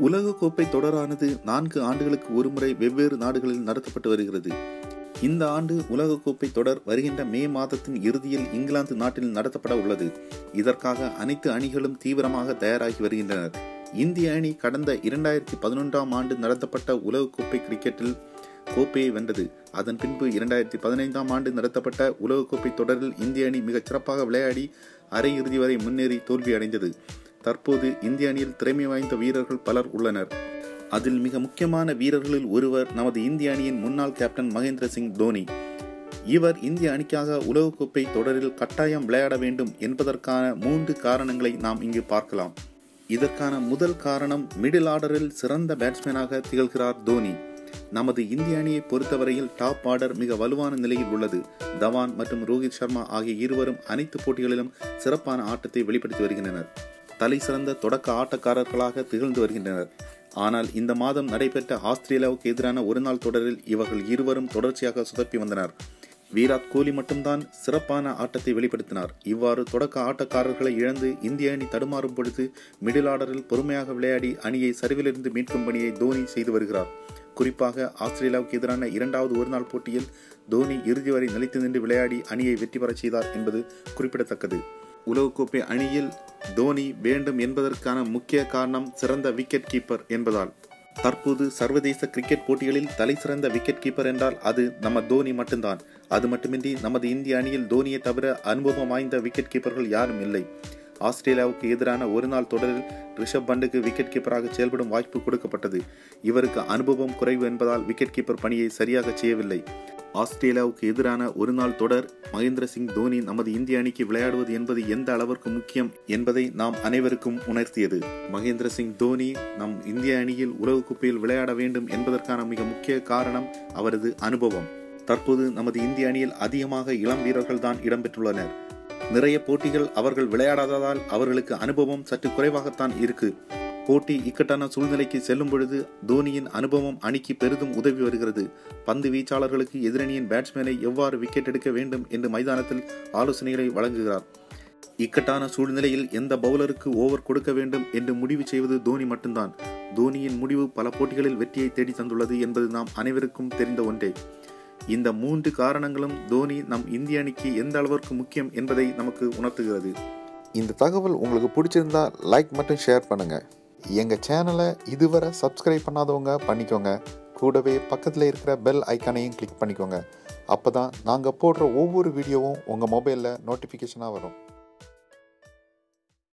உலகக்கோப்பை தொடரானது நான்கு ஆண்டுகளுக்கு ஒருமுறை வெவ்வேறு நாடுகளில் நடத்தப்பட்டு வருகிறது. இந்த ஆண்டு உலகக்கோப்பை தொடர் வருகின்ற மே மாதத்தின் இறுதியில் இங்கிலாந்து நாட்டில் நடத்தப்பட உள்ளது. இதற்காக அனைத்து அணிகளும் தீவிரமாக தயாராகி வருகின்றனர். இந்திய அணி கடந்த இரண்டாயிரத்தி பதினொன்றாம் ஆண்டு நடத்தப்பட்ட உலகக்கோப்பை கிரிக்கெட்டில் கோப்பையை வென்றது. அதன் பின்பு இரண்டாயிரத்தி பதினைந்தாம் ஆண்டு நடத்தப்பட்ட உலகக்கோப்பை தொடரில் இந்திய அணி மிகச் சிறப்பாக விளையாடி அரையிறுதி வரை முன்னேறி தோல்வியடைந்தது. தற்போது இந்திய அணியில் திறமை வாய்ந்த வீரர்கள் பலர் உள்ளனர். அதில் மிக முக்கியமான வீரர்களில் ஒருவர் நமது இந்திய அணியின் முன்னாள் கேப்டன் மகேந்திர சிங் தோனி. இவர் இந்திய அணிக்காக உலகக்கோப்பை தொடரில் கட்டாயம் விளையாட வேண்டும் என்பதற்கான மூன்று காரணங்களை நாம் இங்கு பார்க்கலாம். இதற்கான முதல் காரணம் மிடில் ஆர்டரில் சிறந்த பேட்ஸ்மேனாக திகழ்கிறார் தோனி. நமது இந்திய அணியை பொறுத்தவரையில் டாப் ஆர்டர் மிக வலுவான நிலையில் உள்ளது. தவான் மற்றும் ரோஹித் சர்மா ஆகிய இருவரும் அனைத்து போட்டிகளிலும் சிறப்பான ஆட்டத்தை வெளிப்படுத்தி வருகின்றனர். தலை சிறந்த தொடக்க ஆட்டக்காரர்களாக திகழ்ந்து வருகின்றனர். ஆனால் இந்த மாதம் நடைபெற்ற ஆஸ்திரேலியாவுக்கு எதிரான ஒருநாள் தொடரில் இவர்கள் இருவரும் தொடர்ச்சியாக சுதப்பி வந்தனர். விராட் கோலி மட்டும்தான் சிறப்பான ஆட்டத்தை வெளிப்படுத்தினார். இவ்வாறு தொடக்க ஆட்டக்காரர்களை இழந்து இந்திய அணி தடுமாறும் பொழுது மிடில் ஆர்டரில் பொறுமையாக விளையாடி அணியை சரிவிலிருந்து மீட்கும் பணியை தோனி செய்து வருகிறார். குறிப்பாக ஆஸ்திரேலியாவுக்கு எதிரான இரண்டாவது ஒருநாள் போட்டியில் தோனி இறுதி வரை நிலைத்து நின்று விளையாடி அணியை வெற்றி பெறச் செய்தார் என்பது குறிப்பிடத்தக்கது. உலகக்கோப்பை அணியில் தோனி வேண்டும் என்பதற்கான முக்கிய காரணம் சிறந்த விக்கெட் கீப்பர் என்பதால். தற்போது சர்வதேச கிரிக்கெட் போட்டிகளில் தலை சிறந்த விக்கெட் கீப்பர் என்றால் அது நம்ம தோனி மட்டும்தான். அது மட்டுமின்றி நமது இந்திய அணியில் தோனியை தவிர அனுபவம் வாய்ந்த விக்கெட் கீப்பர்கள் யாரும் இல்லை. ஆஸ்திரேலியாவுக்கு எதிரான ஒருநாள் தொடரில் ரிஷப் பண்டுக்கு விக்கெட் கீப்பராக செயல்படும் வாய்ப்பு கொடுக்கப்பட்டது. இவருக்கு அனுபவம் குறைவு என்பதால் விக்கெட் கீப்பர் பணியை சரியாக செய்யவில்லை. ஆஸ்திரேலியாவுக்கு எதிரான ஒருநாள் தொடர் மகேந்திர சிங் தோனி நமது இந்திய அணிக்கு விளையாடுவது என்பது எந்த அளவிற்கு முக்கியம் என்பதை நாம் அனைவருக்கும் உணர்த்தியது. மகேந்திர சிங் தோனி நம் இந்திய அணியில் உலகக்கோப்பையில் விளையாட வேண்டும் என்பதற்கான மிக முக்கிய காரணம் அவரது அனுபவம். தற்போது நமது இந்திய அணியில் அதிகமாக இளம் வீரர்கள் தான் இடம்பெற்றுள்ளனர். நிறைய போட்டிகள் அவர்கள் விளையாடாததால் அவர்களுக்கு அனுபவம் சற்று குறைவாகத்தான் இருக்கு. போட்டி இக்கட்டான சூழ்நிலைக்கு செல்லும் பொழுது தோனியின் அனுபவம் அணிக்கு பெரிதும் உதவி வருகிறது. பந்து வீச்சாளர்களுக்கு எதிரணியின் பேட்ஸ்மேனை எவ்வாறு விக்கெட் எடுக்க வேண்டும் என்று மைதானத்தில் ஆலோசனைகளை வழங்குகிறார். இக்கட்டான சூழ்நிலையில் எந்த பவுலருக்கு ஓவர் கொடுக்க வேண்டும் என்று முடிவு செய்வது தோனி மட்டும்தான். தோனியின் முடிவு பல போட்டிகளில் வெற்றியை தேடி தந்துள்ளது என்பது நாம் அனைவருக்கும் தெரிந்த ஒன்றே. இந்த மூன்று காரணங்களும் தோனி நம் இந்திய அணிக்கு எந்த அளவிற்கு முக்கியம் என்பதை நமக்கு உணர்த்துகிறது. இந்த தகவல் உங்களுக்கு பிடிச்சிருந்தா லைக் மட்டும் ஷேர் பண்ணுங்கள் எங்கள் சேனலை இதுவரை சப்ஸ்கிரைப் பண்ணாதவங்க பண்ணிக்கோங்க. கூடவே பக்கத்தில் இருக்கிற பெல் ஐக்கானையும் கிளிக் பண்ணிக்கோங்க. அப்போ தான் நாங்கள் போடுற ஒவ்வொரு வீடியோவும் உங்கள் மொபைலில் நோட்டிஃபிகேஷனாக வரும்.